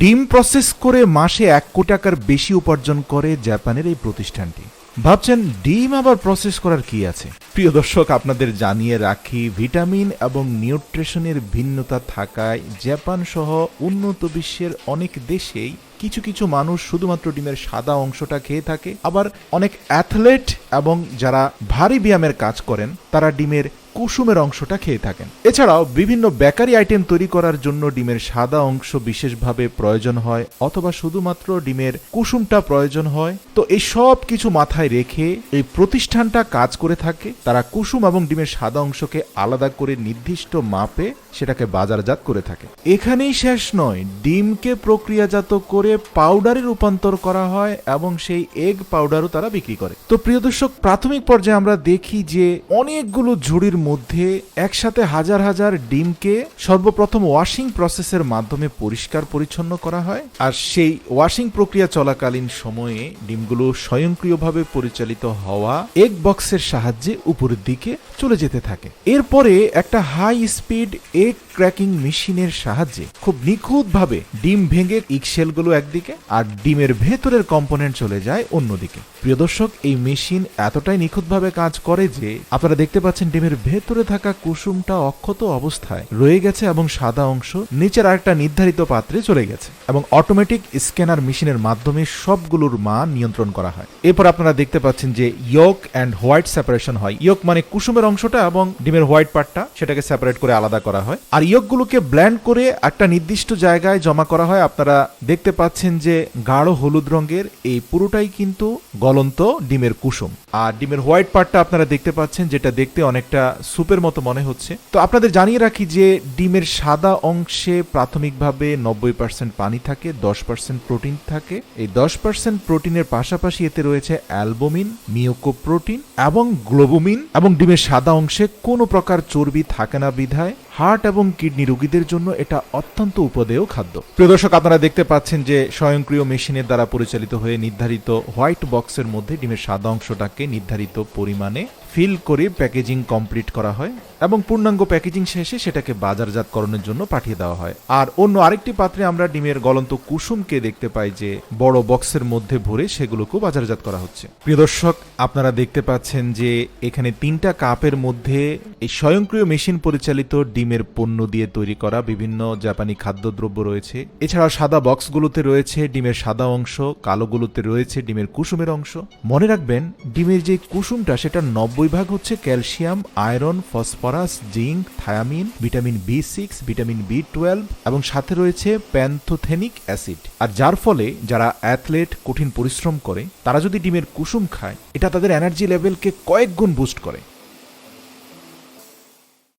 ডিম প্রসেস করে মাসে এক কোটি টাকার বেশি উপার্জন করে জাপানের এই প্রতিষ্ঠানটি। ভাবছেন ডিম আবার প্রসেস করার কি আছে? প্রিয় দর্শক, আপনাদের জানিয়ে রাখি, ভিটামিন এবং নিউট্রিশনের ভিন্নতা থাকায় জাপান সহ উন্নত বিশ্বের অনেক দেশেই কিছু কিছু মানুষ শুধুমাত্র ডিমের সাদা অংশটা খেয়ে থাকে। আবার অনেক অ্যাথলেট এবং যারা ভারী ব্যায়ামের কাজ করেন, তারা ডিমের কুসুমের অংশটা খেয়ে থাকেন। এছাড়াও বিভিন্ন বেকারি আইটেম তৈরি করার জন্য ডিমের সাদা অংশ বিশেষভাবে প্রয়োজন হয়, অথবা শুধুমাত্র ডিমের কুসুমটা প্রয়োজন হয়। তো এই সব কিছু মাথায় রেখে এই প্রতিষ্ঠানটা কাজ করে থাকে। তারা কুসুম এবং ডিমের সাদা অংশকে আলাদা করে নির্দিষ্ট মাপে সেটাকে বাজারজাত করে থাকে। এখানেই শেষ নয়, ডিমকে প্রক্রিয়াজাত করে পাউডারে রূপান্তর করা হয় এবং সেই এগ পাউডারও তারা বিক্রি করে। তো প্রিয় দর্শক, প্রাথমিক পর্যায়ে আমরা দেখি যে অনেকগুলো ঝুড়ির মধ্যে একসাথে হাজার হাজার ডিমকে সর্বপ্রথম ওয়াশিং প্রসেসের মাধ্যমে পরিষ্কার পরিচ্ছন্ন করা হয় আর সেই ওয়াশিং প্রক্রিয়া চলাকালীন সময়ে ডিমগুলো স্বয়ংক্রিয়ভাবে পরিচালিত হওয়া এগ বক্সের সাহায্যে উপরের দিকে চলে যেতে থাকে। এরপরে একটা হাই স্পিড এগ ক্র্যাকিং মেশিনের সাহায্যে খুব নিখুঁতভাবে ডিম ভেঙে ইকশেলগুলো একদিকে আর ডিমের ভেতরের কম্পোনেন্ট চলে যায় অন্যদিকে। প্রিয় দর্শক, এই মেশিন এতটাই নিখুঁতভাবে কাজ করে যে আপনারা দেখতে পাচ্ছেন ডিমের ভেতরে থাকা কুসুমটা অক্ষত অবস্থায় রয়ে গেছে এবং সাদা অংশ নিচের আরেকটা নির্ধারিত পাত্রে চলে গেছে এবং অটোমেটিক স্ক্যানার মেশিনের মাধ্যমে সবগুলোর মান নিয়ন্ত্রণ করা হয়। এরপর আপনারা দেখতে পাচ্ছেন যে ইয়ক অ্যান্ড হোয়াইট সেপারেশন হয়। ইয়ক মানে কুসুমের অংশটা এবং ডিমের হোয়াইট পার্টটা সেটাকে সেপারেট করে আলাদা করা হয়। আর ইয়কগুলোকে ব্ল্যান্ড করে একটা নির্দিষ্ট জায়গায় জমা করা হয়। আপনারা দেখতে পাচ্ছেন যে গাঢ় হলুদ রঙের এই পুরোটাই কিন্তু গলন্ত ডিমের কুসুম। আর ডিমের হোয়াইট পার্টটা আপনারা দেখতে পাচ্ছেন, যেটা দেখতে অনেকটা স্যুপের মতো মনে হচ্ছে। তো আপনাদের জানিয়ে রাখি যে ডিমের সাদা অংশে প্রাথমিকভাবে নব্বই পার্সেন্ট পানি থাকে, দশ পার্সেন্ট প্রোটিন থাকে। এই দশ পার্সেন্ট প্রোটিনের পাশাপাশি এতে রয়েছে অ্যালবোমিন মিওকোপ্রোটিন এবং গ্লোবোমিন এবং ডিমের সাদা অংশে কোনো প্রকার চর্বি থাকে না বিধায়। হার্ট এবং কিডনি রোগীদের জন্য এটা অত্যন্ত উপদেয় খাদ্য। প্রিয় দর্শক, আপনারা দেখতে পাচ্ছেন যে স্বয়ংক্রিয় মেশিনের দ্বারা পরিচালিত হয়ে নির্ধারিত হোয়াইট বক্সের মধ্যে ডিমের সাদা অংশটাকে নির্ধারিত পরিমাণে ফিল করে প্যাকেজিং কমপ্লিট করা হয় এবং পূর্ণাঙ্গ প্যাকেজিং শেষে সেটাকে বাজারজাতকরণের জন্য পাঠিয়ে দেওয়া হয়। আর অন্য আরেকটি পাত্রে আমরা ডিমের গলন্ত কুসুমকে দেখতে পাই যে বড় বক্সের মধ্যে ভরে সেগুলোকেও বাজারজাত করা হচ্ছে। প্রিয় দর্শক, আপনারা দেখতে পাচ্ছেন যে এখানে তিনটা কাপের মধ্যে এই স্বয়ংক্রিয় মেশিন পরিচালিত ডিমের পণ্য দিয়ে তৈরি করা বিভিন্ন জাপানি খাদ্যদ্রব্য রয়েছে। এছাড়া সাদা বক্সগুলোতে রয়েছে ডিমের সাদা অংশ, কালোগুলোতে রয়েছে ডিমের কুসুমের অংশ। মনে রাখবেন, ডিমের যে কুসুমটা, সেটা নব্বই ভাগ হচ্ছে calcium, iron, phosphorus, zinc, thiamine, vitamin B six vitamin B twelve এবং সাথে রয়েছে প্যান্থোথেনিক অ্যাসিড। আর যার ফলে যারা অ্যাথলেট, কঠিন পরিশ্রম করে, তারা যদি ডিমের কুসুম খায়, এটা তাদের এনার্জি লেভেলকে কয়েক গুণ বুস্ট করে।